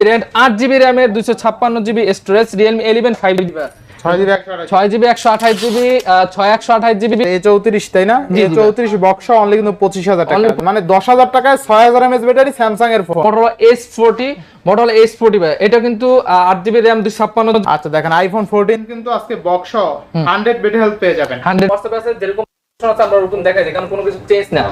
Variant আট GB র্যামের দুইশো ছাপ্পান্ন GB storage Realme eleven five GB ছয় জিবি একশো আঠাশ জিবি ছয় একশো আঠাশ জিবি এ চৌত্রিশ তাই না? এ চৌত্রিশ বক্স অনলি কিন্তু পঁচিশ হাজার টাকা। মানে দশ হাজার টাকায় ছয় হাজার এমএস ব্যাটারি স্যামসাং এর phone model S forty model S forty এটা কিন্তু আট জিবি র্যাম দুইশো ছাপ্পান্ন আচ্ছা দেখেন আইফোন ফোরটিন কিন্তু আজকে বক্স হান্ড্রেড বেটে হেল্প পেয়ে যাবেন। হান্ড্রেড যেরকম আছে আমরা ওরকম দেখাই যায় কারণ কোনো কিছু চেঞ্জ না।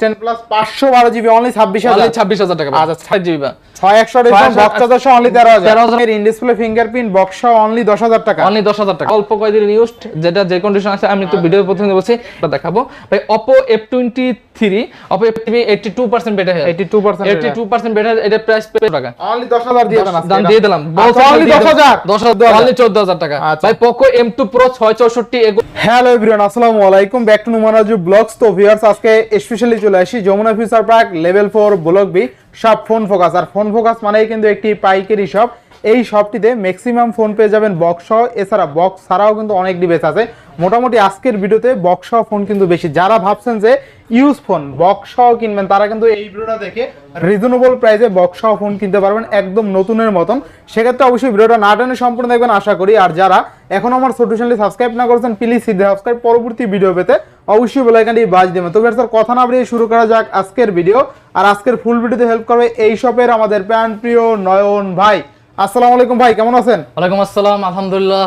টেন প্লাস পাঁচশো বারো জিবি অনলি ছাব্বিশ হাজার। অনলি ছাব্বিশ হাজার টাকা। আচ্ছা, ছয় জিবি। ছয় একশো ছয় বক্স চার্জার অনলি তেরো হাজার। 13,000 in display fingerprint box only দশ হাজার টাকা। অনলি দশ হাজার টাকা। অল্প কয়েকদিন ইউজ যেটা যে কন্ডিশন আছে আমি একটু ভিডিও প্রথমে বলছি এটা দেখাবো। ভাই Oppo F twenty three Oppo F TV eighty two percent better eighty two percent eighty two percent better এটা প্রাইস টাকা। অনলি দশ হাজার দিয়ে আজকে দাম দিয়ে দিলাম। আচ্ছা, only দশ হাজার। দশ হাজার অনলি চোদ্দ হাজার টাকা। আচ্ছা। ভাই পোকো এম টু প্রো ছয় চৌষট্টি হ্যালো এভরিওয়ান আসসালামু আলাইকুম। ব্যাক টু নুমানাজু ব্লগস তো ভিউয়ার্স আজকে স্পেশালি চলে আসি। Jamuna future park level four block B সব ফোন ফোকাস আর ফোন ফোকাস মানেই কিন্তু একটি পাইকারি শপ এই শপটিতে ম্যাক্সিমাম ফোন পেয়ে যাবেন বক্স সহ। এছাড়া বক্স ছাড়াও কিন্তু অনেক ডিভাইস আছে। মোটামুটি আজকের ভিডিওতে বক্স সহ ফোন কিন্তু বেশি। যারা ভাবছেন যে ইউজ ফোন বক্স সহ কিনবেন, তারা কিন্তু এই ভিডিওটা দেখে রিজনেবল প্রাইসে বক্স সহ ফোন কিনতে পারবেন একদম নতুনের মতন। সেক্ষেত্রে অবশ্যই ভিডিওটা না টেনে সম্পূর্ণ দেখবেন, আশা করি। আর যারা এখন আমার ছোট চ্যানেলটি সাবস্ক্রাইব না করেছেন প্লিজ সিদ্ধে সাবস্ক্রাইব পরবর্তী ভিডিও পেতে অবশ্যই বেলাইকানটি বাজ দেবেন। তবে স্যার কথা না বাড়িয়ে শুরু করা যাক আজকের ভিডিও আর আজকের ফুল ভিডিওতে হেল্প করবে এই শপের আমাদের প্যান প্রিয় নয়ন ভাই। আসসালামু আলাইকুম ভাই কেমন আছেন? ওয়ালাইকুম আসসালাম আলহামদুলিল্লাহ।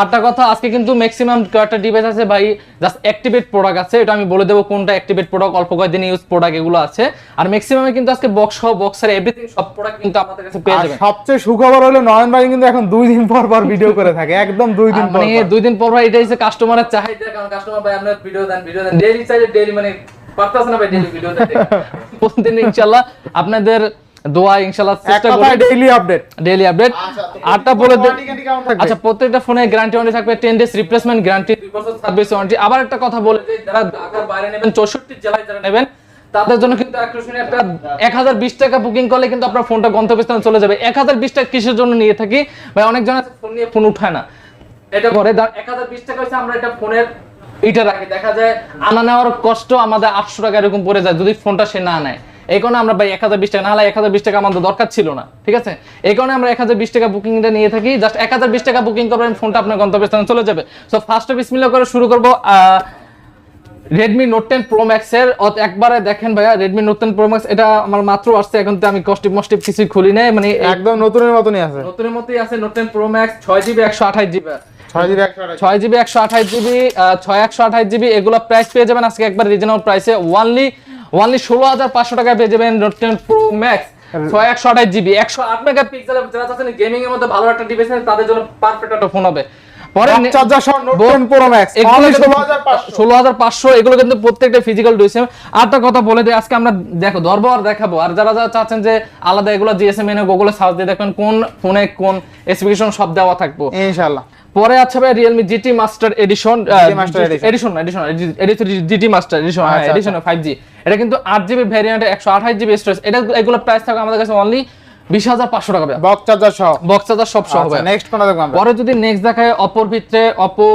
আরটা কথা আজকে কিন্তু ম্যাক্সিমাম কয়েকটা ডিভাইস আছে ভাই জাস্ট অ্যাক্টিভেট প্রোডাক্ট আছে এটা আমি বলে দেবো কোনটা অ্যাক্টিভেট প্রোডাক্ট অল্প কয়েকদিন ইউজ প্রোডাক্ট এগুলো আছে। আর ম্যাক্সিমামে কিন্তু আজকে বক্স সহ বক্সের এভরিথিং সব প্রোডাক্ট কিন্তু আমাদের কাছে পেয়ে যাবেন। সবচেয়ে সুখবর হলো নয়ন ভাই কিন্তু এখন দুই দিন পর পর ভিডিও করে থাকে একদম দুই দিন পর মানে দুই দিন পর ভাই এটা হচ্ছে কাস্টমারের চাহিদা কারণ কাস্টমার ভাই ভিডিও দেন ভিডিও দেন। ডেইলি চাইলে ডেইলি মানে পারতাছ না ভাই ডেইলি ভিডিও দিতে প্রতিদিন ইনশাআল্লাহ আপনাদের দোয়া ইনশাআল্লাহ চেষ্টা কথায় করি। ডেইলি আপডেট ডেইলি আপডেট আটটা বলে দেন আচ্ছা প্রত্যেকটা ফোনে গ্যারান্টি ওয়ারেন্টি থাকবে 10 ডেজ রিপ্লেসমেন্ট গ্যারান্টি 2 বছর সার্ভিস ওয়ারেন্টি আবার একটা কথা বলে দিই যারা ঢাকার বাইরে নেবেন 64 জেলায় যারা নেবেন তাদের জন্য কিন্তু আকর্ষণীয় একটা 1020 টাকা বুকিং করলে কিন্তু আপনার ফোনটা গন্তব্যস্থানে চলে যাবে। 1020 টাকা কিসের জন্য নিয়ে থাকি? ভাই অনেকজন আছে ফোন নিয়ে ফোন উঠায় না। এটা করে 1020 টাকা হচ্ছে আমরা এটা ফোনের এইটা রাখি দেখা যায় আনা নেওয়ার কষ্ট আমাদের 800 টাকা এরকম পড়ে যায় যদি ফোনটা সে না নেয়। এই কারণে আমরা ভাই এক হাজার বিশ টাকা না হলে এক হাজার বিশ টাকা আমাদের দরকার ছিল না ঠিক আছে? এই কারণে আমরা এক হাজার বিশ টাকা বুকিংটা নিয়ে থাকি। জাস্ট এক হাজার বিশ টাকা বুকিং করবেন ফোনটা আপনার গন্তব্যস্থানে চলে যাবে। সো ফার্স্ট বিসমিল্লা করে শুরু করব Redmi Note ten Pro Max এর। একবারে দেখেন ভাইয়া Redmi Note ten Pro Max এটা আমার মাত্র আসছে এখন তো আমি কস্টিপ মস্টিপ কিছুই খুলি নাই মানে একদম নতুনের মতনই আছে। নতুনের মতোই আছে নোট টেন প্রো ম্যাক্স ছয় জিবি একশো আঠাশ জিবি। ছয় জিবি একশো আঠাশ জিবি। ছয় একশো আঠাশ জিবি এগুলো প্রাইস পেয়ে যাবেন আজকে একবার রিজনেবল প্রাইসে ওয়ানলি ওয়ানলি ষোলো হাজার পাঁচশো টাকায় পেয়ে যাবেন নোট টেন প্রো ম্যাক্স ছয় একশো আঠাশ জিবি একশো আট মেগা পিক্সেল যারা চাচ্ছেন গেমিং এর মধ্যে ভালো একটা ডিভাইস তাদের জন্য পারফেক্ট একটা ফোন হবে। পরে চার্জার সহ নোট টেন প্রো ম্যাক্স এগুলো অনলি কিন্তু ষোলো হাজার পাঁচশো। ষোলো হাজার পাঁচশো এগুলো কিন্তু প্রত্যেকটা ফিজিক্যাল ডিসেম আরেকটা কথা বলে দিই আজকে আমরা দেখো ধরবো আর দেখাবো। আর যারা যারা চাচ্ছেন যে আলাদা এগুলো জিএসএম এনে গুগলে সার্চ দিয়ে দেখবেন কোন ফোনে কোন স্পেসিফিকেশন সব দেওয়া থাকব। ইনশাআল্লাহ। পরে আছে ভাই Realme GT Master Edition Edition Edition Edition GT Master Edition হ্যাঁ এটা কিন্তু আট জিবি ভ্যারিয়েন্টে একশো আঠাশ জিবি স্টোরেজ এটা এগুলো প্রাইস থাকবে আমাদের কাছে অনলি বিশ হাজার পাঁচশো টাকা বক্স চার্জার সহ। বক্স চার্জার সব সহ হবে নেক্সট কোনটা দেখব আমরা? পরে যদি নেক্সট দেখায় অপর ভিতরে Oppo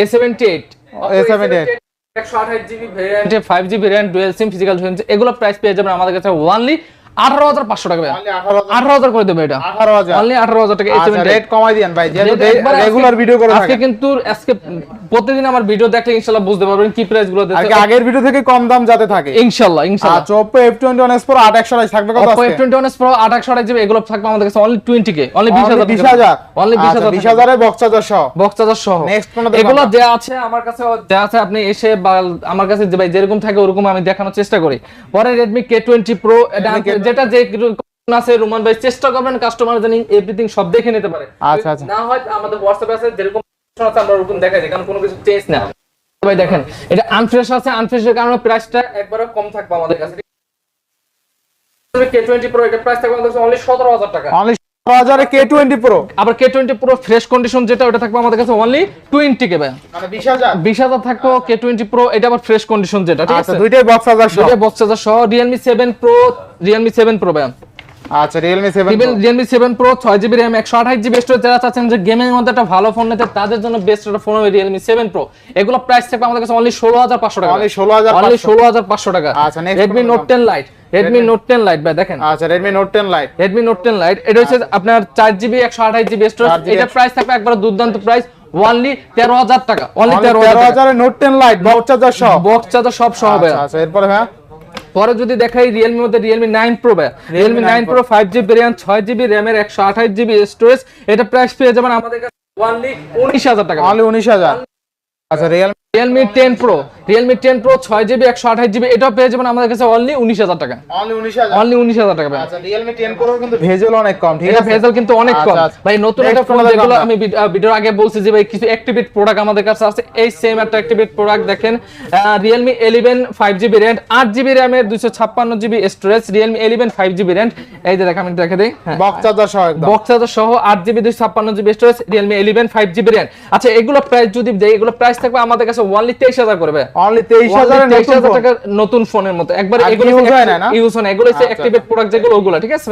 A seventy eight A78 একশো আঠাশ GB ভ্যারিয়েন্টে five GB RAM dual SIM physical এগুলো প্রাইস পেয়ে যাবেন আমাদের কাছে আঠারো হাজার পাঁচশো টাকা আঠারো হাজার। করে দেবে এটা। আঠারো হাজার। অনলি আঠারো হাজার টাকা A78 রেট কমাই দিয়েন ভাই যেহেতু যেহেতু একবার আজকে- রেগুলার ভিডিও করে আজকে কিন্তু আজকে প্রতিদিন আমার ভিডিও দেখলে ইনশাআল্লাহ বুঝতে পারবেন কি প্রাইসগুলো আর আগের ভিডিও থেকে কম দাম যাতে থাকে। ইনশাআল্লাহ ইনশাআল্লাহ আচ্ছা Oppo F21 S Pro 8 128 থাকবে কত Oppo আজকে? F21 Pro 8 জিবি এগুলো থাকবে আমাদের কাছে অনলি 20 কে অনলি 20000 20000 অনলি 20000 20000 এর বক্স চার্জার সহ। বক্স চার্জার সহ। Next কোনটা এগুলো আমরা? আছে আমার কাছে যা আছে আপনি এসে আমার কাছে যে ভাই যেরকম থাকে ওরকম আমি দেখানোর চেষ্টা করি। পরে Redmi K20 Pro এটা Redmi K20 যেটা যে আছে রুমান ভাই চেষ্টা করবেন কাস্টমার জানি এভরিথিং সব দেখে নিতে পারে। আচ্ছা, আচ্ছা। না হয় আমাদের হোয়াটসঅ্যাপে আছে যেরকম আছে আমরা ওরকম দেখাই দিই কারণ কোনো কিছু চেঞ্জ না। ভাই দেখেন এটা আনফ্রেশ আছে আনফ্রেশের কারণে প্রাইসটা একবারও কম থাকবে আমাদের কাছে। K20 Pro এটা প্রাইস থাকবে আমাদের অনলি 17000 টাকা। 17000 এ K20 Pro আবার K20 প্রো ফ্রেশ কন্ডিশন যেটা ওটা থাকবে আমাদের কাছে অনলি 20 কে ভাই। মানে 20000 বিশ হাজার থাকব কে টোয়েন্টি প্রো এটা আবার ফ্রেশ কন্ডিশন যেটা ঠিক আচ্ছা আছে? দুইটাই বক্স হাজার সহ। বক্স চার্জার সহ Realme seven Pro Realme seven Pro ban আচ্ছা রিয়েলমি সেভেন প্রো ছয় জিবি র্যাম একশো আঠাশ জিবি স্টোরেজ যারা চাচ্ছেন যে গেমের মধ্যে একটা ভালো ফোন নিতে তাদের জন্য বেস্ট একটা ফোন হবে রিয়েলমি সেভেন প্রো এগুলো প্রাইস থাকবে আমাদের কাছে অনলি ষোলো হাজার পাঁচশো টাকা। Only 16,500 অনলি ষোলো হাজার পাঁচশো টাকা। আচ্ছা, রেডমি কোনটা Note ten Lite Redmi Note ten Lite ভাই দেখেন। আচ্ছা Redmi Note ten Lite Redmi Note ten Lite এটা হচ্ছে আপনার চার জিবি একশো আঠাশ জিবি স্টোরেজ 4GB এটা প্রাইস থাকবে একবার দুর্দান্ত প্রাইস অনলি তেরো হাজার টাকা। অনলি তেরো তেরো হাজার হাজারের Note ten Lite box charger সহ। বক্স চার্জার সব সহ হবে আচ্ছা আচ্ছা এরপরে হ্যাঁ পরে যদি দেখাই রিয়েলমি মধ্যে Realme nine Pro Realme nine Pro five GB RAM ছয় জিবি র্যামের একশো আঠাশ জিবি স্টোরেজ এটা প্রাইস পেয়ে যাবেন আমাদের কাছে উনিশ হাজার টাকা। অনলি উনিশ হাজার। আচ্ছা Realme Realme ten Pro Realme ten Pro ছয় জিবি একশো আঠাশ জিবি এটাও পেয়ে যাবেন আমাদের কাছে অনলি উনিশ হাজার টাকা। অনলি উনিশ হাজার? টাকা আচ্ছা রিয়েলমি টেন প্রো কিন্তু ভেজেল অনেক কম ঠিক আছে? ভেজাল কিন্তু অনেক কম। আচ্ছা, আচ্ছা। ভাই নতুন একটা ফোন যেগুলো আমি ভিডিওর আগে বলছি যে ভাই কিছু অ্যাক্টিভেট প্রোডাক্ট আমাদের কাছে আছে। এই সেম একটা অ্যাক্টিভেট প্রোডাক্ট দেখেন। Realme eleven five GB RAM আট জিবি র্যামের দুশো ছাপ্পান্ন GB storage Realme eleven five GB RAM এই যে দেখেন আমি দেখে দিই। হ্যাঁ। বক্স চার্জার সহ একদম। বক্স চার্জার সহ আট জিবি দুশো ছাপ্পান্ন GB storage Realme eleven five GB RAM আচ্ছা এগুলো প্রাইস যদি দেয় এগুলো প্রাইস থাকবে আমাদের কাছে অনলি তেইশ হাজার করবে। অনলি তেইশ হাজারের তেইশ নতুন ফোনের মতো। একবার এগুলো use হয় না, না? ইউজ হয় না। এগুলো হচ্ছে আচ্ছা, অ্যাক্টিভেট প্রোডাক্ট যেগুলো ওগুলো ঠিক আছে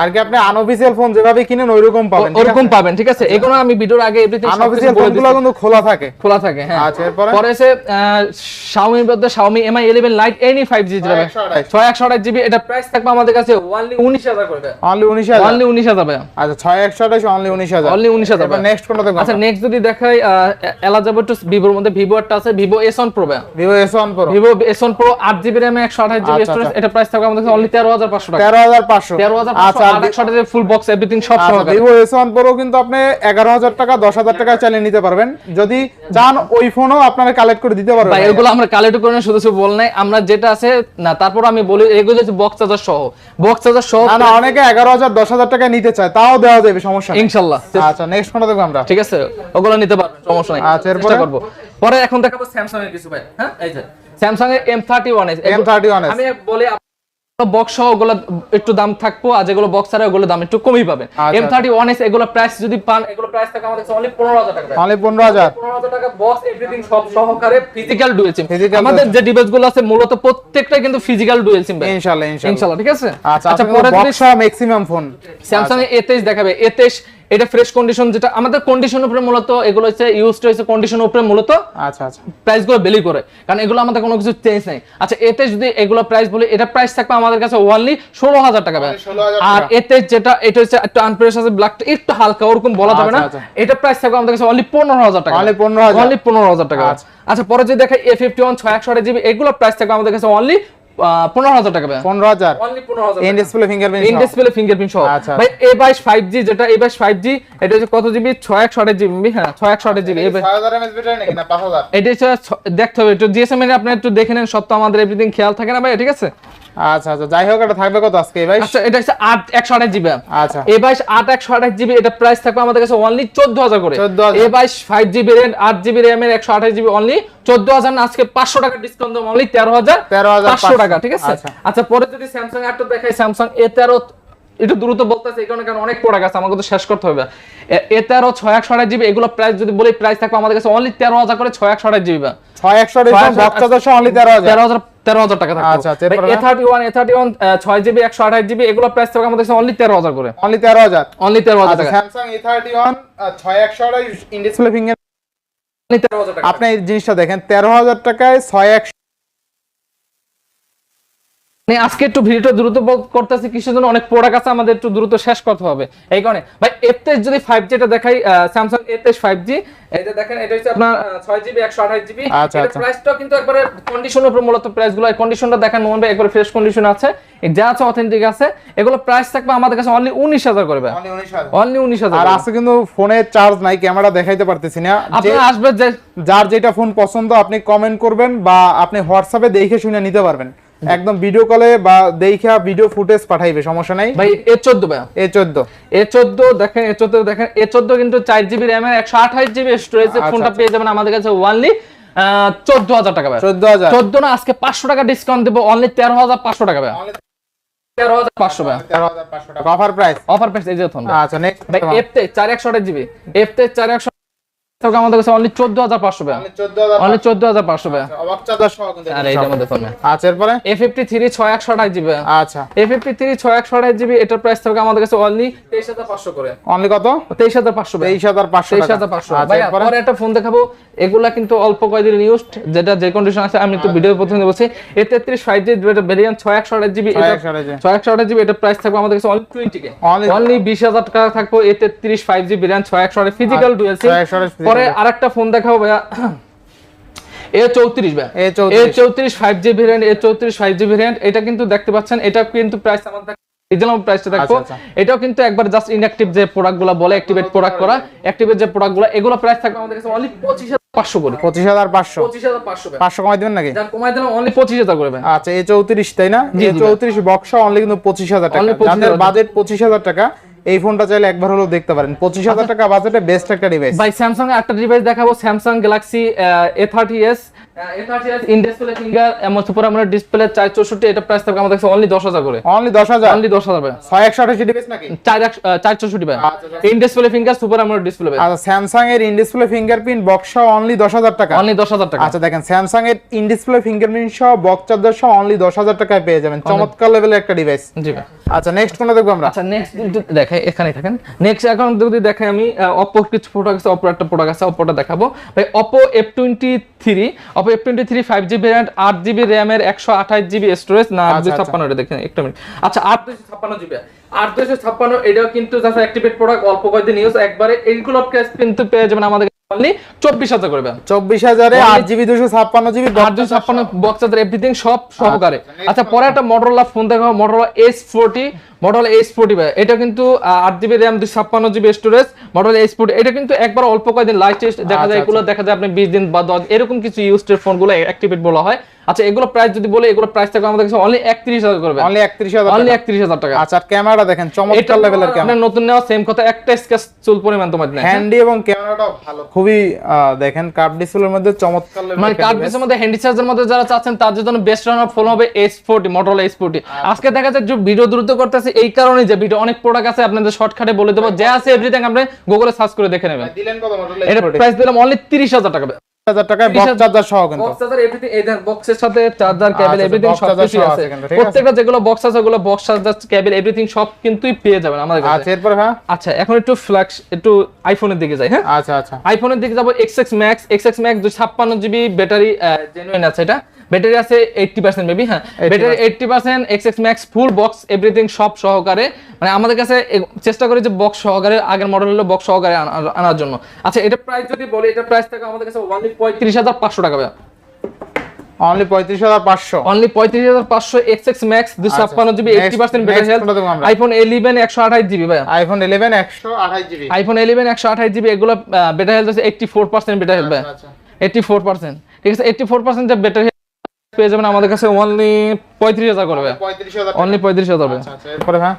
আর কি আপনি আনঅফিসিয়াল ফোন যেভাবে কিনেন ওইরকম পাবেন ওরকম পাবেন ঠিক আছে? এগুলো আমি ভিডিওর আগে এভরিথিং আনঅফিসিয়াল ফোনগুলো কিন্তু খোলা থাকে। খোলা থাকে হ্যাঁ। আচ্ছা, এরপরে? পরে এসে Xiaomi এর মধ্যে Xiaomi Mi 11 Lite any 5G যাবে 628 628 জিবি এটা প্রাইস থাকবে আমাদের কাছে only 19000 করবে অনলি উনিশ হাজার। Only 19000 ভাই আচ্ছা ছয় একশো আঠাশ অনলি উনিশ হাজার। Only 19000 ভাই নেক্সট কোনটা দেখব? আচ্ছা নেক্সট যদি দেখাই এলা যাব ভিভোর মধ্যে ভিভো একটা আছে ভিভো S1 Pro ভাই Vivo S one Pro S1 Pro 8 RAM 128 আচ্ছা, স্টোরেজ আচ্ছা। এটা প্রাইস থাকবে আমাদের কাছে 13500 টাকা। তেরো হাজার পাঁচশো। 13500 আচ্ছা আর 128 ফুল বক্স এভরিথিং সব সহকারে। ভিভো এস ওয়ান কিন্তু আপনি এগারো হাজার টাকা দশ হাজার টাকা চালিয়ে নিতে পারবেন। যদি চান ওই ফোনও আপনারা কালেক্ট করে দিতে পারবেন। ভাই এগুলো আমরা কালেক্ট করে শুধু শুধু বল নাই আমরা যেটা আছে না তারপর আমি বলি এগুলো হচ্ছে বক্স চার্জার সহ। বক্স চার্জার সহ না না অনেকে এগারো হাজার দশ হাজার টাকা নিতে চায় তাও দেওয়া যাবে সমস্যা নেই। ইনশাআল্লাহ আচ্ছা নেক্সট দেখব আমরা। ঠিক আছে ওগুলো নিতে পারবেন সমস্যা নাই। আচ্ছা? চেষ্টা করব। পরে এখন দেখাবো স্যামসাং এর কিছু ভাই হ্যাঁ? এই যে। স্যামসাং এর। M31 এস M31s আমি বলি বক্স ওগুলো একটু দাম থাকব আর যেগুলো বক্স ছাড়া ওগুলো দাম একটু কমই পাবেন। আচ্ছা। M31 এস এগুলো প্রাইস যদি পান এগুলো প্রাইস থাকে আমাদের কাছে অনলি 15000 টাকা। অনলি পনেরো হাজার। 15000 টাকা বক্স এভরিথিং সব সহকারে ফিজিক্যাল ডুয়েল সিম আমাদের যে ডিভাইসগুলো আছে মূলত প্রত্যেকটাই কিন্তু ফিজিক্যাল ডুয়েল সিম ভাই। ইনশাল্লাহ ইনশাল্লাহ ইনশাআল্লাহ ঠিক আছে? আচ্ছা আচ্ছা আচ্ছা পরে যদি box maximum phone Samsung A A23 দেখাবে। A23 এটা ফ্রেশ কন্ডিশন যেটা আমাদের কন্ডিশনের উপরে মূলত এগুলো হচ্ছে ইউজড হয়েছে কন্ডিশনের উপরে মূলত আচ্ছা আচ্ছা। প্রাইসগুলো বেলি করে। কারণ এগুলো আমাদের কোনো কিছু চেঞ্জ নাই। আচ্ছা এতে যদি এগুলো প্রাইস বলি এটা প্রাইস থাকবে আমাদের কাছে ওনলি ষোলো হাজার টাকা ভাই। 16,000 আর এতে যেটা এটা হচ্ছে একটু আনপ্রেস আছে ব্ল্যাক একটু হালকা ওরকম বলা যাবে না। আচ্ছা, এটা প্রাইস থাকবে আমাদের কাছে অনলি পনেরো হাজার টাকা। Only 15,000 অনলি পনেরো হাজার টাকা। আচ্ছা। আচ্ছা পরে যদি দেখে এ ফিফটি ওয়ান ছয় একশো জিবি এগুলো প্রাইস থাকবে আমাদের কাছে অনলি পনেরো হাজার টাকা পনেরো হাজার। অনলি পনেরো হাজার in display fingerprint in display fingerprint সহ। ভাই এ বাইশ ফাইভ জি যেটা এ বাইশ ফাইভ জি এটা হচ্ছে কত জিবি ছয় একশো আঠাশ জিবি হ্যাঁ একশো আঠাশ জিবি এটা হচ্ছে দেখতে হবে। একটু জিএসএম এর আপনি একটু দেখে নেন সব তো আমাদের এভরিথিং খেয়াল থাকে না ভাই ঠিক আছে? আচ্ছা আচ্ছা যাই হোক এটা থাকবে কত আজকে এই আচ্ছা এটা হচ্ছে 8 128 জিবি। আচ্ছা। এই 22 8 128 জিবি এটা প্রাইস থাকবে আমাদের কাছে অনলি 14000 করে। এই ভাই 5 জিবি RAM 8 জিবি RAM এর 128 জিবি অনলি 14000 না আজকে 500 টাকা ডিসকাউন্ট দেব অনলি 13000 13500 টাকা ঠিক আছে? আচ্ছা।, আচ্ছা পরে যদি Samsung 8 দেখাই Samsung A13 একটু দ্রুত বলতেছে এই কারণে কারণ অনেক প্রোডাক্ট আছে আমাকে তো শেষ করতে হবে। এ তেরো ছয় একশো আঠাশ জিবি এগুলো প্রাইস যদি বলি প্রাইস থাকবে আমাদের কাছে অনলি তেরো হাজার করে ছয় একশো আঠাশ জিবি। বা ছয় একশো অনলি তেরো হাজার। তেরো হাজার তেরো হাজার টাকা আচ্ছা, আচ্ছা, A thirty one A thirty one ছয় জিবি একশো আঠাশ জিবি এগুলো প্রাইস থাকবে আমাদের কাছে অনলি তেরো হাজার করে। অনলি তেরো হাজার। অনলি আচ্ছা, তেরো হাজার টাকা। স্যামসাং এ থার্টি ওয়ান ছয় একশো আঠাশ ইন্ডিসপ্লে ফিঙ্গার আপনি এই জিনিসটা দেখেন তেরো হাজার টাকায় ছয় একশো মানে আজকে একটু ভিডিওটা দ্রুত করতেছি কিসের জন্য অনেক প্রোডাক্ট আছে আমাদের একটু দ্রুত শেষ করতে হবে। এই কারণে ভাই এতেশ যদি ফাইভ জিটা দেখাই স্যামসাং এতেশ ফাইভ জি এটা দেখেন এটা হচ্ছে আপনার ছয় জিবি একশো আঠাশ জিবি আচ্ছা, আচ্ছা। প্রাইসটা কিন্তু একবারে কন্ডিশনের উপর মূলত প্রাইসগুলো কন্ডিশনটা দেখেন ভাই একবারে ফ্রেশ কন্ডিশন আছে। যা আছে অথেন্টিক আছে এগুলো প্রাইস থাকবে আমাদের কাছে অনলি উনিশ হাজার করবে অনলি উনিশ হাজার। আর আজকে কিন্তু ফোনে চার্জ নাই ক্যামেরা দেখাইতে পারতেছি না। আপনি আসবে যে যার যেটা ফোন পছন্দ আপনি কমেন্ট করবেন বা আপনি হোয়াটসঅ্যাপে দেখে শুনে নিতে পারবেন। একদম ভিডিও কলে বা দেখা ভিডিও ফুটেজ পাঠাইবে সমস্যা নাই। ভাই এ চোদ্দ ভাই। এ চোদ্দ। এ চোদ্দ দেখেন এ চোদ্দ দেখেন এ চোদ্দ কিন্তু চার জিবি র্যামের একশো আঠাশ জিবি স্টোরেজের আচ্ছা, ফোনটা আচ্ছা। পেয়ে যাবেন আমাদের কাছে ওয়ানলি চোদ্দ হাজার টাকা ভাই। চোদ্দ হাজার। চোদ্দ না আজকে পাঁচশো টাকা ডিসকাউন্ট দেবো অনলি তেরো হাজার পাঁচশো টাকা ভাই। তেরো হাজার পাঁচশো ভাই। তেরো হাজার পাঁচশো টাকা। অফার প্রাইস অফার পেস এই যে আচ্ছা নেক্সট ভাই এফতে চার একশো আঠাশ জিবি এফতে চার একশো থাকবে আমাদের কাছে অনলি চোদ্দ হাজার পাঁচশো টাকা চোদ্দ হাজার অনলি চোদ্দ হাজার পাঁচশো টাকা অবাক চার্জার সহ কিন্তু আর এইটার মধ্যে ফোন আচ্ছা এরপরে? এ ফিফটি থ্রি ছয় একশো আঠাশ জিবি আচ্ছা। এ ফিফটি থ্রি ছয় জিবি এটার প্রাইস থাকবে আমাদের কাছে অনলি তেইশ হাজার পাঁচশো করে। অনলি কত? তেইশ হাজার পাঁচশো তেইশ হাজার পাঁচশো তেইশ টাকা। হাজার পাঁচশো। আচ্ছা ভাইয়া, এরপরে? পরে একটা ফোন দেখাবো। এগুলা কিন্তু অল্প কয়েকদিন ইউজ যেটা যে কন্ডিশন আছে আমি একটু ভিডিও প্রথমে বলছি এ তেত্রিশ ফাইভ জি ভেরিয়েন্ট ছয় একশো আঠাশ জিবি ছয় একশো আঠাশ GB ছয় একশো আঠাশ জিবি এটা প্রাইস থাকবে আমাদের কাছে অনলি টোয়েন্টি কে অনলি বিশ হাজার টাকা থাকবে এ তেত্রিশ ফাইভ জি ভেরিয়েন্ট ছয় একশো আঠাশ ফিজিক্যাল ডুয়েল সিম 628 physical পরে আরেকটা ফোন দেখাবো ভাইয়া। এ চৌত্রিশ ভাই এ চৌত্রিশ। ফাইভ জি ভেরিয়েন্ট এ চৌত্রিশ ফাইভ জি ভেরিয়েন্ট এটা কিন্তু দেখতে পাচ্ছেন এটা কিন্তু প্রাইস আমাদের রিজনেবল প্রাইসটা দেখব আচ্ছা, এটাও কিন্তু একবার জাস্ট ইনঅ্যাক্টিভ যে প্রোডাক্টগুলো বলে অ্যাক্টিভেট প্রোডাক্ট করা অ্যাক্টিভেট যে প্রোডাক্টগুলো এগুলো প্রাইস থাকবে আমাদের কাছে অনলি করে। কমাই দিবেন নাকি? যার কমাই দিলাম অনলি করে আচ্ছা এ তাই না? এ বক্সা অনলি কিন্তু টাকা। যাদের বাজেট টাকা এই ফোনটা চাইলে একবার হলেও দেখতে পারেন। পঁচিশ হাজার টাকা বাজেটে বেস্ট একটা ডিভাইস ভাই স্যামসাং একটা ডিভাইস দেখাবো Samsung Galaxy A thirty S display finger এমন সুপার আমরা ডিসপ্লে চার চৌষট্টি এটা প্রাইস থাকবে আমাদের অনলি দশ হাজার করে। অনলি দশ হাজার? অনলি দশ হাজার ছয় একশো আঠাশি ডিভাইস নাকি? চার একশো- আহ, চার চৌষট্টি ভাই। In display finger super AMOLED display ভাই আচ্ছা স্যামসাং এর ইন ডিসপ্লে ফিঙ্গারপ্রিন্ট বক্সা অনলি দশ হাজার টাকা? অনলি দশ হাজার টাকা। আচ্ছা দেখেন স্যামসাং এর ইন ডিসপ্লে ফিঙ্গারপ্রিন্ট সহ বক্স চার্জার সহ অনলি দশ হাজার টাকায় পেয়ে যাবেন। চমৎকার লেভেলের একটা ডিভাইস জি আচ্ছা নেক্সট কোনটা দেখব আমরা? আচ্ছা নেক্সট দেখাই এখানে থাকেন। নেক্সট এখন যদি দেখাই আমি অপো কিছু প্রোডাক্ট আছে অপো একটা প্রোডাক্ট আছে অপোটা দেখাবো। ভাই Oppo F twenty three Oppo F twenty three five GB RAM আট জিবি র্যামের একশো আঠাশ জিবি স্টোরেজ না আট দুশো আচ্ছা। ছাপ্পান্ন এটা দেখেন একটা মিনিট আচ্ছা আট দুশো ছাপ্পান্ন জিবি আট দুশো ছাপ্পান্ন এটাও কিন্তু যাচ্ছে অ্যাক্টিভেট প্রোডাক্ট অল্প কয়েকদিন ইউজ একবারে এইগুলো কিন্তু পেয়ে যাবেন আমাদের চব্বিশ হাজার করবে চব্বিশ হাজারে আট জিবি দুশো ছাপ্পান্ন জিবি আট দুই ছাপ্পান্ন বক্স চার্জার এভরিথিং সব সহকারে। আচ্ছা পরে একটা ফোন দেখো S forty model S forty এটা কিন্তু আট জিবি র্যাম ছাপ্পান্ন GB storage model S forty এটা কিন্তু একবার অল্প কয়েকদিন লাইট টেস্ট দেখা যায় আচ্ছা, এগুলো দেখা যায় আপনি বিশ দিন বা দশ এরকম কিছু ইউজ ফোনগুলো অ্যাক্টিভেট বলা হয়। আচ্ছা এগুলো প্রাইস যদি বলে এগুলো প্রাইস থাকবে আমাদের কাছে অনলি একত্রিশ হাজার করবে অনলি একত্রিশ হাজার অনলি টাকা। একত্রিশ হাজার টাকা। আচ্ছা ক্যামেরাটা দেখেন চমৎকার লেভেলের ক্যামেরা আপনার নতুন নেওয়া সেম কথা একটা স্কেচ চুল পরিমাণ তোমার নেই। হ্যান্ডি এবং ক্যামেরাটাও ভালো। খুবই দেখেন কার্ভ ডিসপ্লের মধ্যে চমৎকার লেভেলের মানে কার্ড পিসের মধ্যে হ্যান্ডি চার্জের মধ্যে যারা চাচ্ছেন তার জন্য বেস্ট রানার ফোন হবে S forty Motorola S forty আজকে দেখা যায় যে ভিডিও দ্রুত করতেছে এই কারণে যে ভিডিও অনেক প্রোডাক্ট আছে আপনাদের শর্টকাটে বলে দেবো। যে আছে এভরিথিং আপনি গুগলে সার্চ করে দেখে নেবেন। দিলেন কত মডেল এটা প্রাইস দিলাম অনলি তিরিশ হাজার টাকা। হাজার টাকায় বক্স চার্জার সহ কিন্তু। বক্স চার্জার এভরিথিং এই দেখেন বক্সের সাথে চার্জার কেবল এভরিথিং সব কিছু আছে? প্রত্যেকটা যেগুলো বক্স আছে ওগুলো বক্স চার্জার কেবল এভরিথিং সব কিন্তুই পেয়ে যাবেন আমাদের আচ্ছা এরপর হ্যাঁ আচ্ছা এখন একটু ফ্ল্যাক্স একটু আইফোনের দিকে যাই হ্যাঁ? আচ্ছা আচ্ছা। আইফোনের দিকে যাব X X Max X X Max দুই ছাপ্পান্ন জিবি ব্যাটারি জেনুইন আছে এটা। ব্যাটারি আছে এইটটি পার্সেন্ট মেবি হ্যাঁ? Battery eighty percent X X Max full box everything সব সহকারে। মানে আমাদের কাছে চেষ্টা করি যে বক্স সহকারে আগের মডেল হলো বক্স সহকারে আনার জন্য। আচ্ছা এটা প্রাইস যদি বলি এটা প্রাইস থাকে আমাদের কাছে অনলি পঁয়ত্রিশ হাজার পাঁচশো টাকা only only GB battery health? IPhone GB ভাইয়া। আইফোন জিবি জিবি এগুলো ব্যাটারি হেলথ আছে ব্যাটারি আচ্ছা পার্সেন্ট ঠিক আছে যে ব্যাটারি পেয়ে যাবেন আমাদের কাছে অনলি পঁয়ত্রিশ হাজার করবে। অনলি পঁয়ত্রিশ হাজার হবে আচ্ছা আচ্ছা। এরপরে হ্যাঁ?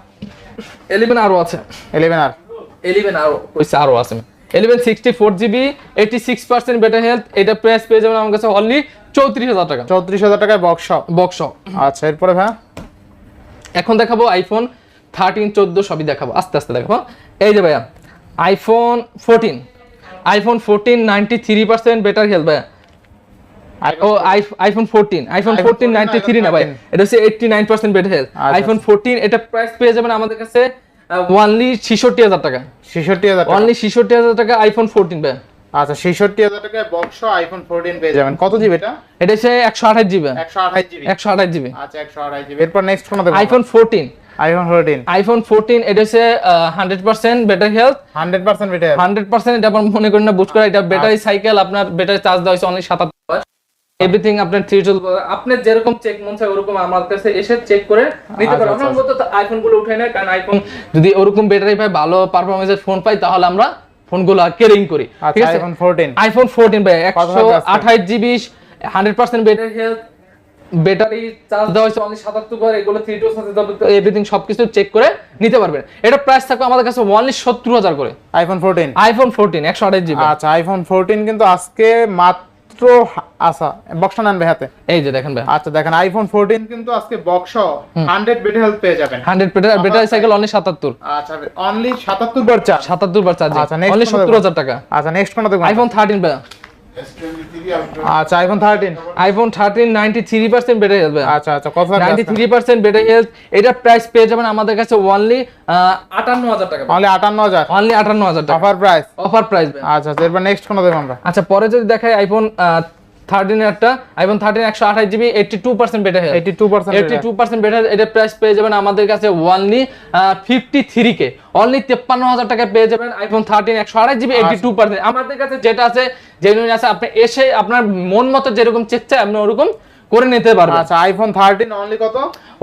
এলিভেন আরও আছে। ইলেভেন আর এলিভেন আরও হয়েছে আরও আছে। Eleven sixty four GB eighty six percent better health এটা প্রাইস পেয়ে যাবেন আমার কাছে অনলি চৌত্রিশ হাজার টাকা। চৌত্রিশ হাজার টাকায় বক্স বক্স আচ্ছা এরপরে হ্যাঁ? এখন দেখাবো আইফোন থার্টিন চোদ্দ সবই দেখাবো। আস্তে আস্তে দেখাবো এই যে ভাইয়া iPhone fourteen iPhone fourteen ninety three percent better health ভাইয়া। ও আইফোন 14 না ভাই? এটা হচ্ছে হেলথ আচ্ছা, আইফোন ফোরটিন এটা প্রাইস পেয়ে যাবেন আমাদের কাছে টাকা। অনলি আইফোন ফোরটিন ভাই। আচ্ছা ছেষট্টি হাজার টাকায় বক্স আইফোন ফোরটিন পেয়ে যাবেন। কত জিবি এটা? এটা হচ্ছে একশো আঠাশ জিবি আচ্ছা এরপর নেক্সট দেখব iPhone fourteen iPhone fourteen iPhone fourteen এটা হচ্ছে বেটার হেলথ বেটার পার্সেন্ট এটা মনে করেন না বুঝ করা এটা ব্যাটারি সাইকেল আপনার ব্যাটারি চার্জ দেওয়া হয়েছে অনলি সাতাত্তর এভরিথিং আপনার থ্রি আপনার যেরকম চেক মন চায় ওরকম আমার কাছে এসে চেক করে নিতে পারেন আচ্ছা, আমরা মূলত আইফোনগুলো উঠাই না কারণ আইফোন যদি ওরকম ব্যাটারি ভালো ফোন পাই তাহলে আমরা ফোনগুলো কেরিং করি। ঠিক আচ্ছা আছে? আইফোন ফোরটিন আইফোন ফোরটিন ভাই কত একশো ভাবে আসছে? আঠাশ GB hundred percent battery health battery charge দেওয়া হয়েছে অনলি সাতাত্তর বার এগুলো থ্রি টু এভরিথিং সবকিছু চেক করে নিতে পারবেন। এটা প্রাইস থাকবে আমাদের কাছে অনলি সত্তর হাজার করে। আইফোন ফোরটিন আইফোন ফোরটিন একশো আঠাশ জিবি আচ্ছা আইফোন ফোরটিন কিন্তু আজকে মাত্র মাত্র আচ্ছা বক্সটা নেন ভাই হাতে। এই যে দেখেন ভাই। আচ্ছা দেখেন আইফোন 14 কিন্তু আজকে বক্স 100 ব্যাটারি হেলথ পেয়ে যাবেন। হান্ড্রেড ব্যাটারি সাইকেল অনলি সাতাত্তর। আচ্ছা অনলি 77 বার চার্জ সাতাত্তর বার চার্জ আচ্ছা, নেক্সট অনলি কোনটা সত্তর দেখব? হাজার টাকা। আচ্ছা নেক্সট কোনটা দেখুন আইফোন থার্টিন ভাই। আচ্ছা iPhone 13 iPhone thirteen ninety three percent battery health আচ্ছা আচ্ছা কত ninety three percent battery health এটার প্রাইস পেয়ে যাবেন আমাদের কাছে অনলি আটান্ন হাজার টাকা অনলি 58000 অনলি আটান্ন হাজার টাকা। অফার প্রাইস অফার প্রাইস আচ্ছা আচ্ছা এরপর নেক্সট কোনো দেখুন আমরা? আচ্ছা পরে যদি দেখাই আইফোন থার্টিন একটা আইফোন থার্টিন একশো আঠাশ GB eighty two percent battery health 82% eighty two percent better এটা প্রাইস পেয়ে যাবেন আমাদের কাছে only fifty three K only তেপ্পান্ন হাজার টাকায় পেয়ে যাবেন আইফোন থার্টিন একশো আঠাশ জিবি এইটি টু পার্সেন্ট আমাদের কাছে যেটা আছে জেনুইন আছে আপনি এসে আপনার মন মতো যেরকম চেক চাই আপনি ওরকম করে নিতে পারবে। আচ্ছা আইফোন 13 অনলি কত?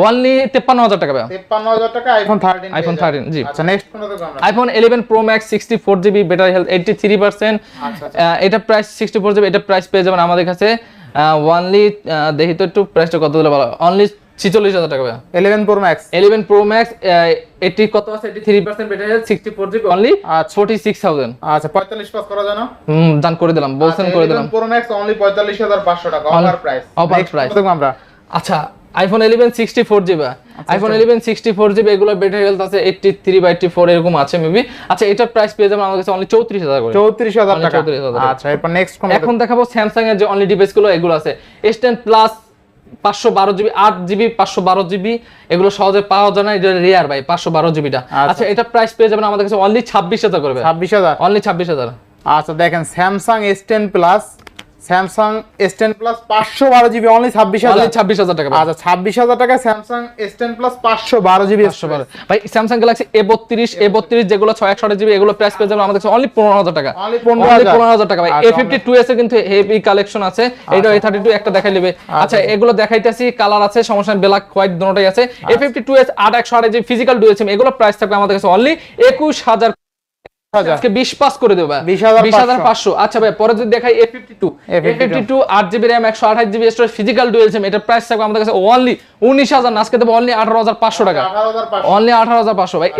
অনলি তেপ্পান্ন হাজার টাকা ভাই 53000 টাকা আইফোন 13 আইফোন 13 জি। আচ্ছা নেক্সট কোন আমরা। IPhone eleven Pro Max sixty four GB battery health eighty three percent আচ্ছা, এটা প্রাইস সিক্সটি ফোর জিবি এটা প্রাইস পেয়ে যাবেন আমাদের কাছে। অনলি দেখি তো একটু প্রাইসটা কত দিলে ভালো অনলি ছিচল্লিশ হাজার টাকা। 11 Pro Max eleven Pro Max এটি কত আছে? Eighty three percent battery sixty four GB only আচ্ছা। ফোর্টি সিক্স থাউজেন্ড আচ্ছা 45 পাস করা যায় না? দান করে দিলাম বলছেন করে দিলাম। প্রো ম্যাক্স অনলি 45500 টাকা অফার প্রাইস offer price। দেখুন আমরা। আচ্ছা iPhone eleven sixty four GB iPhone eleven sixty four GB এগুলো ব্যাটারি হেলথ আছে এইটটি থ্রি বা এইটটি ফোর এরকম আছে মেবি আচ্ছা এটার প্রাইস পেয়ে যাবেন আমার কাছে অনলি চৌত্রিশ হাজার করে। 34000 Only টাকা। 34,000 টাকা। আচ্ছা এরপর নেক্সট এখন দেখাবো স্যামসাং এর যে অনলি ডিভাইসগুলো এগুলো আছে। এস টেন প্লাস পাঁচশো বারো জিবি আট জিবি পাঁচশো বারো জিবি এগুলো সহজে পাওয়া যায় না এটা রেয়ার ভাই পাঁচশো বারো জিবিটা। আচ্ছা। এটা প্রাইস পেয়ে যাবেন আমাদের কাছে অনলি ছাব্বিশ হাজার করবে 26000 অনলি ছাব্বিশ হাজার। আচ্ছা দেখেন Samsung S10 plus Samsung S10 plus 512 GB only 26000 only ছাব্বিশ হাজার। টাকা। আচ্ছা 26000 টাকা স্যামসাং S10 প্লাস 512 জিবি পাঁচশো বারো ভাই স্যামসাং গ্যালাক্সি এ বত্রিশ এ বত্রিশ। যেগুলো ছয় একশো জিবি এগুলো প্রাইস পেয়ে যাবেন আমাদের কাছে অনলি পনেরো হাজার টাকা। Only 15,000 পনেরো হাজার টাকা ভাই। এ আচ্ছা, ফিফটি টু এস এর কিন্তু হেভি কালেকশন আছে। এটা এ থার্টি টু একটা দেখাই নেবে। আচ্ছা। এগুলো দেখাইতেছি কালার আছে সমস্যা ব্ল্যাক হোয়াইট দুটোটাই আছে। এ ফিফটি টু এস আট একশো আট যে ফিজিক্যাল সিম এগুলো প্রাইস থাকবে আমাদের কাছে অনলি একুশ হাজার হাজার। আজকে বিশ পাস করে দেবো 20,500 হাজার পাঁচশো। আচ্ছা ভাই পরে যদি দেখাই A fifty two A A52 fifty two আট জিবি র্যাম একশো আঠাশ GB storage physical dual SIM এটার প্রাইস থাকবে আমাদের কাছে অনলি উনিশ হাজার। আজকে দেবো অনলি আঠারো হাজার পাঁচশো টাকা। 18500 অনলি আঠারো হাজার পাঁচশো ভাই।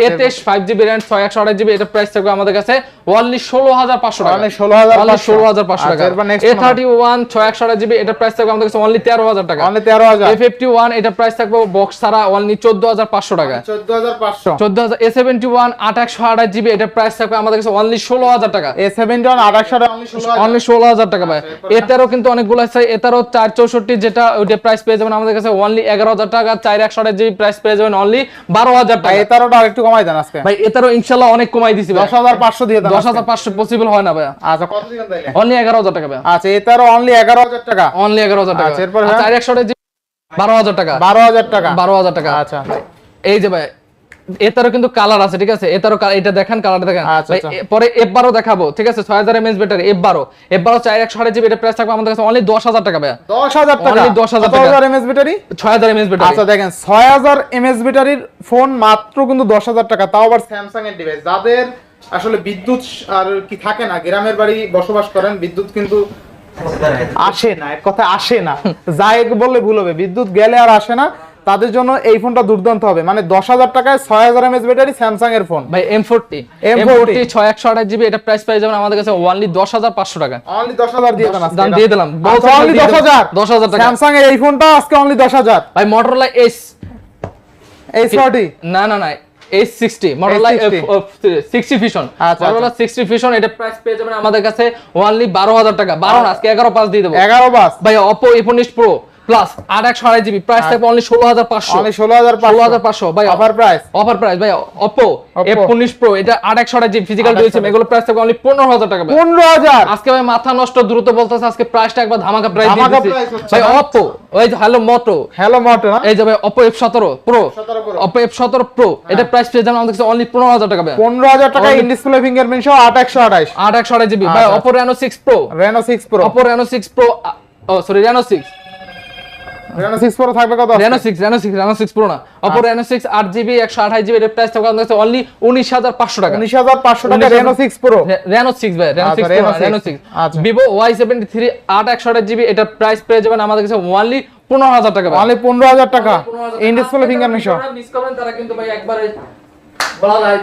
র্যাম ছয় একশো আঠাশ জিবি এটা প্রাইস থাকবে আমাদের কাছে অনলি ষোলো হাজার পাঁচশো টাকা। Only 16,500 অনলি ষোলো হাজার পাঁচশো আচ্ছা, টাকা। এরপর next এ কোনটা? থার্টি ওয়ান ছয় একশো আঠাশ জিবি এটা প্রাইস থাকবে আমাদের কাছে অনলি তেরো হাজার টাকা। অনলি 13000 এ ফিফটি ওয়ান এটা প্রাইস থাকবে বক্স ছাড়া অনলি চোদ্দ হাজার পাঁচশো টাকা। 14500 চোদ্দ হাজার এ সেভেন্টি ওয়ান আট একশো আঠাশ জিবি এটা প্রাইস থাকবে আমাদের কাছে অনলি ষোলো হাজার টাকা। A71 2800 টাকা অনলি 16000 অনলি ষোলো হাজার। টাকা ভাই। এটারও কিন্তু অনেকগুলো আছে। এটারও চার চৌষট্টি যেটা ওইটা প্রাইস পেয়ে যাবেন আমাদের কাছে অনলি এগারো হাজার টাকা। চার একশো আঠাশ জিবি প্রাইস পেয়ে যাবেন অনলি বারো হাজার টাকা। এটারও আরেকটু কমাই দেন আজকে। ভাই এটারও ইনশাল্লাহ অনেক কমাই দিছি ভাই। 10500 দিয়ে দশ হাজার পাঁচশো পসিবল হয় না ভাই। আচ্ছা কত অনলি এগারো হাজার টাকা ভাই। আচ্ছা এটারও অনলি 11000 টাকা? অনলি এগারো হাজার টাকা। আচ্ছা, এরপর? চার একশো বারো হাজার টাকা। 12000 টাকা। বারো হাজার টাকা। আচ্ছা। এই যে ভাই এটারও কিন্তু কালার আছে ঠিক আছে? এটারও এটা দেখেন কালারটা দেখেন। পরে এফ বারো দেখাবো ঠিক আছে? ছয় হাজার এমএস ব্যাটারি এফ বারো। এফ বারো চার একশো আঠাশ জিবি এটা প্রাইস থাকবে আমাদের কাছে অনলি দশ হাজার টাকা ভাই 10000 টাকা? Only 10,000 টাকা। 1000 এমএস ব্যাটারি ছয় হাজার এমএস ব্যাটারি আচ্ছা দেখেন 6000 এমএস ব্যাটারির ফোন মাত্র কিন্তু 10000 টাকা। তাও আবার স্যামসাং এর ডিভাইস যাদের আসলে বিদ্যুৎ আর কি থাকে না গ্রামের বাড়ি বসবাস করেন বিদ্যুৎ কিন্তু আসে না এক কথা আসে না। যাই বললে ভুল হবে বিদ্যুৎ গেলে আর আসে না। তাদের জন্য এই ফোনটা দুর্দান্ত হবে। মানে দশ হাজার টাকায় ছয় হাজার এমএস ব্যাটারি স্যামসাং এর ফোন ভাই এম ফোরটি এম ফোরটি ছয় একশো আঠাশ জিবি এটা প্রাইস পেয়ে যাবেন আমাদের কাছে অনলি দশ হাজার পাঁচশো টাকা। অনলি দশ হাজার দিয়ে দেন দাম দিয়ে দিলাম। আচ্ছা, বলছেন only দশ হাজার। টাকা। স্যামসাং এর এই ফোনটা আজকে অনলি দশ হাজার। ভাই মোটরোলা এস এই ফর্টি না না না H sixty Motorola A60 sixty fusion আচ্ছা, সিক্সটি ফিশন এটা প্রাইস পেয়ে যাবেন আমাদের কাছে অনলি বারো হাজার টাকা। বারো আজকে এগারো পাঁচ দিয়ে দেবো। এগারো বাস ভাই অপো এ প্রো প্লাস আট একশো আড়াই জিবি প্রাইস থাকবে অনলি ষোলো হাজার পাঁচশো। ষোলো হাজার ষোলো হাজার পাঁচশো ভাই অফার প্রাইস অফার প্রাইস ভাই অপো এফ উনিশ প্রো এটা আট একশো আড়াই জিবি ফিজিক্যাল 8 রয়েছে এগুলো প্রাইস থাকবে অনলি পনেরো হাজার টাকা পনেরো হাজার? আজকে ভাই মাথা নষ্ট দ্রুত বলতেছে আজকে প্রাইসটা একবার ধামাকা প্রাইস ভাই অপো ওই যে হ্যালো মোটো হ্যালো মোটো এই যে ভাই অপো এফ সতেরো প্রো অপো এফ সতেরো প্রো এটা প্রাইস পেয়ে যাবেন আমাদের কাছে অনলি পনেরো হাজার টাকা পনেরো হাজার টাকা ইন ডিসপ্লে ফিঙ্গারপ্রিন্ট সহ আট একশো আঠাইশ আট একশো আড়াই জিবি ভাই। Oppo Reno six Pro Reno six Pro Oppo Reno six Pro ও sorry Reno six Reno six Pro থাকবে কত? Reno six Reno six Reno six Pro না। সিক্স আট জিবি আঠাশ জিবি এর প্রাইস থাকবে আমাদের কাছে অনলি উনিশ হাজার পাঁচশো টাকা। উনিশ হাজার পাঁচশো টাকা 19,000 Reno six Pro. Reno six ভাই রেনো সিক্স Reno 6 সিক্স আচ্ছা। ভিভো ওয়াই সেভেন্টি থ্রি আট একশো আঠাশ জিবি এটার প্রাইস পেয়ে যাবেন আমাদের কাছে অনলি পনেরো হাজার টাকা। অনলি পনেরো হাজার টাকা। 15,000 ইন ডিসপ্লে ফিঙ্গারপ্রিন্ট সহ। মিস করবেন তারা কিন্তু ভাই একবারে বলা যায়।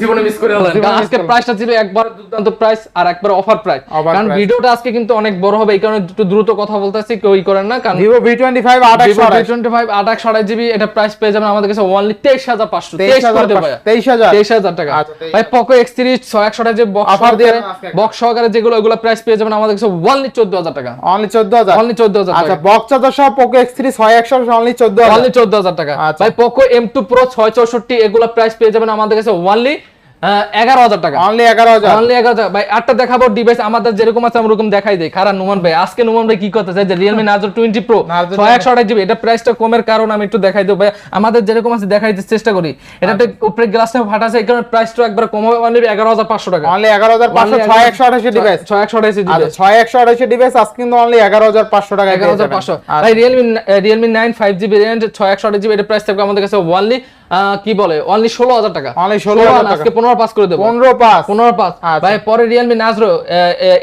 জীবনে মিস করে কারণ আজকে প্রাইসটা ছিল একবার দুর্দান্ত প্রাইস আর একবার অফার প্রাইস কারণ ভিডিওটা আজকে কিন্তু অনেক বড় হবে এই কারণে একটু দ্রুত কথা বলতেছি কেউ ই করেন না কারণ ভিভো ভি টোয়েন্টি ফাইভ আট একশো আঠাশ টোয়েন্টি ফাইভ আট একশো আড়াই জিবি এটা প্রাইস পেয়ে যাবেন আমাদের কাছে ওনলি তেইশ হাজার পাঁচশো। তেইশ হাজার তেইশ হাজার। তেইশ হাজার টাকা। আচ্ছা, ভাই পকো এক্স তিরিশ ছয় একশো যে বক্স Offer দিয়ে। বক্স সহকারে যেগুলো ওগুলো প্রাইস পেয়ে যাবেন আমাদের কাছে ওনলি চোদ্দ হাজার টাকা। অনলি চোদ্দ হাজার। অনলি চোদ্দ হাজার আচ্ছা বক্স চার্জার সহ পোকো এক্স থ্রি ছয় একশো অনলি চোদ্দ অনলি চোদ্দ হাজার টাকা। আচ্ছা। ভাই পোকো এম টু প্রো ছয় চৌষট্টি এগুলো প্রাইস পেয়ে যাবেন আমাদের কাছে ওনলি এগারো হাজার টাকা। অনলি এগারো হাজার। অনলি এগারো হাজার। ভাই আটটা দেখাবো ডিভাইস আমাদের যেরকম আছে আমরা ওরকম দেখাই দেই। কারণ নুমান ভাই আজকে নুমান ভাই কি করতে চাই যে রিয়েলমি নার্জো টোয়েন্টি প্রো ছয় একশো আঠাশ জিবি এটা প্রাইসটা কমের কারণ আমি একটু দেখাই দেবো। ভাই আমাদের যেরকম আছে দেখাই দিতে চেষ্টা করি। এটাতে উপরে গ্লাসটা ফাটা আছে এই কারণে প্রাইসটা একবার কম হবে অনলি এগারো হাজার পাঁচশো টাকা। অনলি এগারো হাজার পাঁচশো ছয় একশো আঠাশি ডিভাইস ছয় একশো আঠাশ আচ্ছা ছয় একশো আঠাশি ডিভাইস আজকে কিন্তু অনলি এগারো হাজার পাঁচশো টাকা এগারো হাজার পাঁচশো। আচ্ছা। ভাই Realme Realme nine five GB range ছয় একশো আঠাশ জিবি এটা প্রাইস থাকবে আমাদের কাছে ওনলি কি বলে? অনলি ষোলো হাজার টাকা। 16,000 না, আজকে পনেরো পাস করে দেবো। পনেরো পাস পনেরো পাঁচ আচ্ছা। ভাই পরে রিয়েলমি নাজরো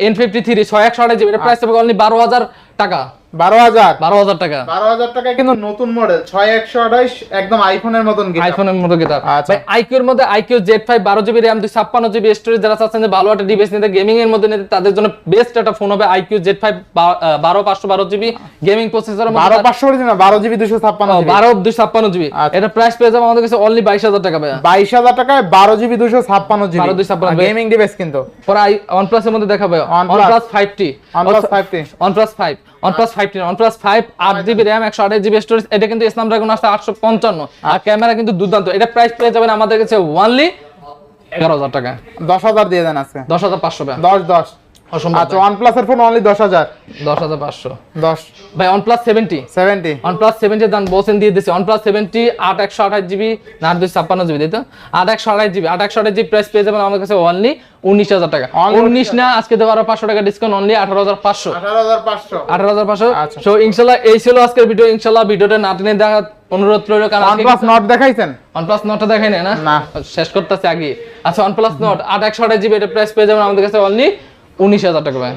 এন ফিফটি থ্রি ছয় একশো আঠাশ জিবি প্রাইস অনলি বারো হাজার টাকা। বারো হাজার। বারো হাজার টাকা। বারো হাজার টাকায় কিন্তু নতুন মডেল ছয় একশো আঠাশ একদম আইফোনের মতন আইফোনের মতো গেটার আচ্ছা। ভাই আইকিউর মধ্যে আইকিউ জেড ফাইভ বারো জিবি র্যাম দুই ছাপ্পান্ন জিবি স্টোরেজ যারা চাচ্ছেন যে ভালো একটা ডিভাইস নিতে গেমিং এর মধ্যে নিতে তাদের জন্য বেস্ট একটা ফোন হবে আইকিউ জেড ফাইভ বারো পাঁচশো বারো জিবি গেমিং প্রসেসর বারো পাঁচশো না বারো জিবি দুশো ছাপ্পান্ন বারো দুই ছাপ্পান্ন জিবি আচ্ছা। এটা প্রাইস পেয়ে যাবে আমাদের কাছে অনলি বাইশ হাজার টাকা বাইশ হাজার টাকায় বারো জিবি দুশো ছাপ্পান্ন জিবি 12 256 গেমিং ডিভাইস কিন্তু। পরে আই OnePlus এর মধ্যে দেখাবে OnePlus। OnePlus 5T OnePlus 5T OnePlus 5 OnePlus 5T না, OnePlus 5 8 GB RAM 128 GB storage এটা কিন্তু স্ন্যাপড্রাগন আসছে 855 আর ক্যামেরা কিন্তু দুর্দান্ত। এটা প্রাইস পেয়ে যাবেন আমাদের কাছে 11000 টাকা। দশ হাজার দিয়ে দেন আজকে। 10500 টাকা। দশ দশ। অসম্ভব আচ্ছা প্লাস এর ফোন অনলি দশ হাজার। 10500 দশ। ভাই OnePlus 70 সেভেন্টি OnePlus 70 দাম বলছেন দিয়ে দিছে। OnePlus 70 8 128 জিবি না 256 জিবি তাই তো? 8 128 জিবি 8 128 জিবি প্রাইস পেয়ে যাবেন আমাদের কাছে অনলি 19000 টাকা। 19 না আজকে দেবো আরও 500 টাকা ডিসকাউন্ট অনলি 18500 আঠারো হাজার পাঁচশো। আঠারো হাজার পাঁচশো। আচ্ছা। সো ইনশাল্লাহ এই ছিল আজকের ভিডিও ইনশাল্লাহ ভিডিওটা না টেনে দেখা অনুরোধ রইল কারণ প্লাস নট দেখাইছেন? ওয়ানপ্লাস নটটা দেখাই না? না। শেষ করতেছে আগে। আচ্ছা একশো আঠাশ জিবি এটা প্রাইস পেয়ে যাবেন আমাদের কাছে অনলি উনিশ হাজার টাকা ভাই।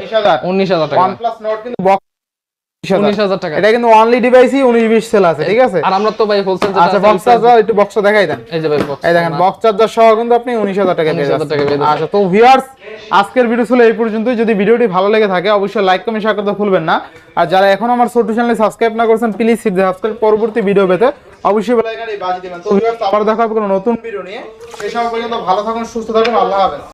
উনিশ হাজার। টাকা। ওয়ান প্লাস নট কিন্তু বক্স উনিশ হাজার। টাকা। এটা কিন্তু অনলি ডিভাইসই উনিশ বিশ সেল আছে ঠিক আছে? আর আমরা তো ভাই হোলসেল আচ্ছা বক্স চার্জার একটু বক্সটা দেখাই দেন। এই যে ভাই এই দেখেন বক্স চার্জার সহ কিন্তু আপনি উনিশ হাজার টাকা পেয়ে 19,000 টাকা পেয়ে যাচ্ছেন। আচ্ছা তো ভিউয়ার্স আজকের ভিডিও ছিল এই পর্যন্তই। যদি ভিডিওটি ভালো লেগে থাকে অবশ্যই লাইক কমেন্ট শেয়ার করতে ভুলবেন না। আর যারা এখন আমার ছোট চ্যানেলে সাবস্ক্রাইব না করেছেন প্লিজ সাবস্ক্রাইব পরবর্তী ভিডিও পেতে অবশ্যই দিবেন। তো ভিউয়ার্স আবার দেখা হবে কোনো নতুন ভিডিও নিয়ে। সেই সময় পর্যন্ত ভালো থাকুন সুস্থ থাকুন। আল্লাহ হাফেজ।